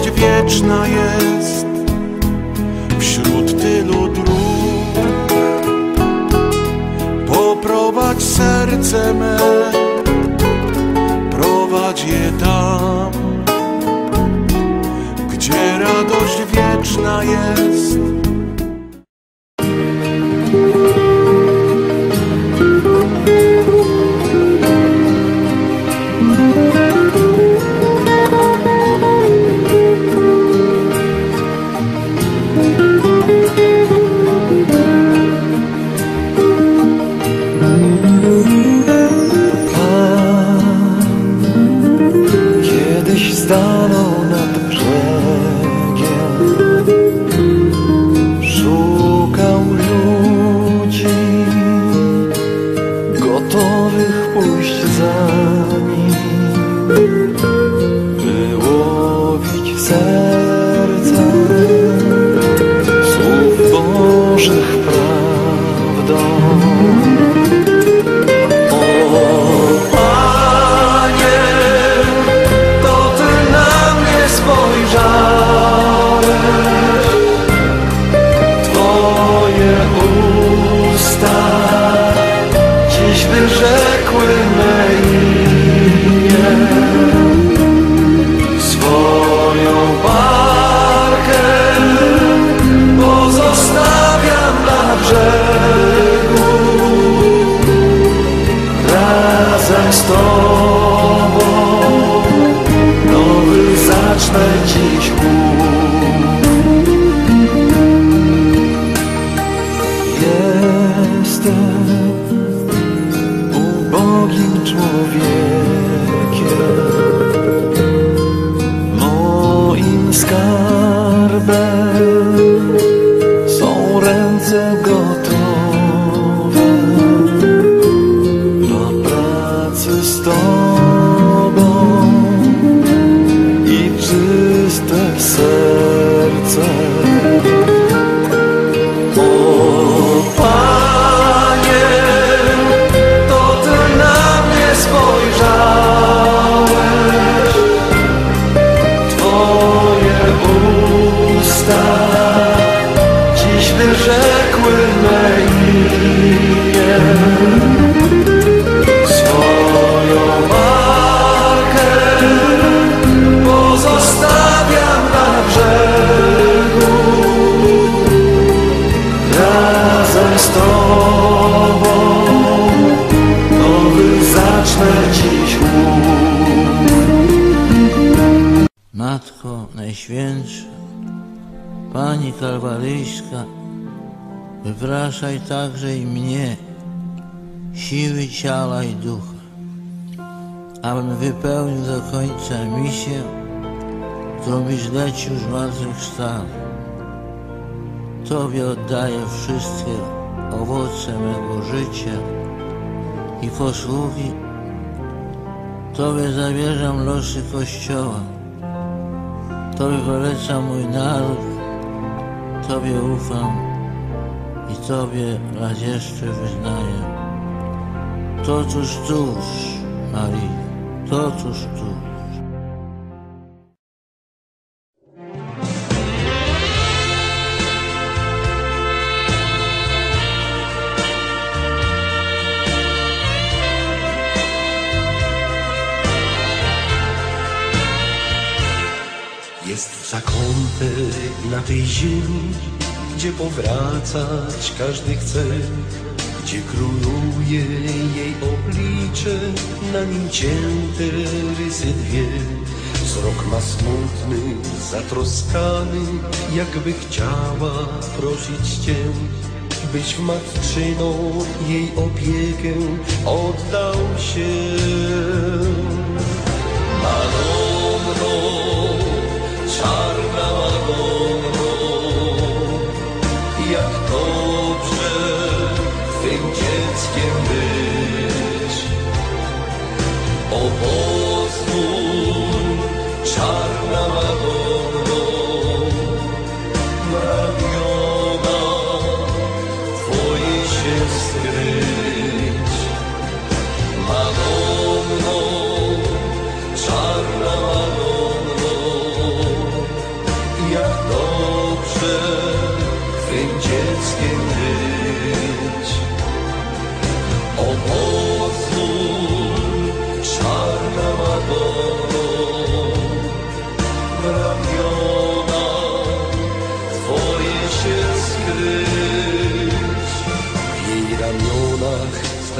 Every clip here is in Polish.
radość wieczna jest. Wśród tylu dróg poprowadź serce me, prowadź je tam, gdzie radość wieczna jest. Pójść za nim Wyłowić serca Słów Bożych prawdą. Panie, to Ty na mnie spojrzałeś, Twoje usta dziś wyrzekły Pani Kalwaryjska, wypraszaj także i mnie siły ciała i ducha, abym wypełnił do końca misję, którą byś zlecił zmartwychwstał. Tobie oddaję wszystkie owoce mego życia i posługi. Tobie zawierzam losy Kościoła. Tobie polecam mój naród, Tobie ufam i Tobie raz jeszcze wyznaję. To cóż tuż, Marii, to cóż tuż. Na tej ziemi, gdzie powracać każdy chce, gdzie króluje jej oblicze, na nim cięte rysy dwie. Wzrok ma smutny, zatroskany, jakby chciała prosić Cię, byś w matczyną jej opiekę oddał się.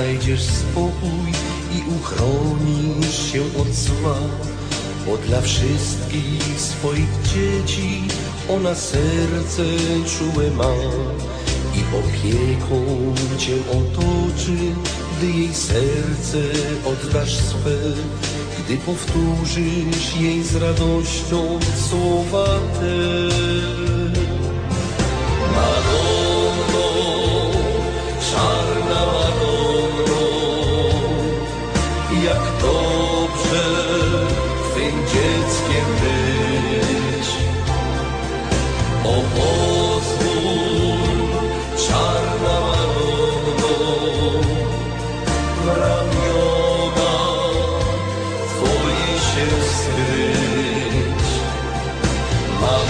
znajdziesz spokój i uchronisz się od zła, bo dla wszystkich swoich dzieci ona serce czułe ma i opieką cię otoczy, gdy jej serce oddasz swe gdy powtórzysz jej z radością słowa te. Madonno, czarna Madonno, jak dobrze Twym Love.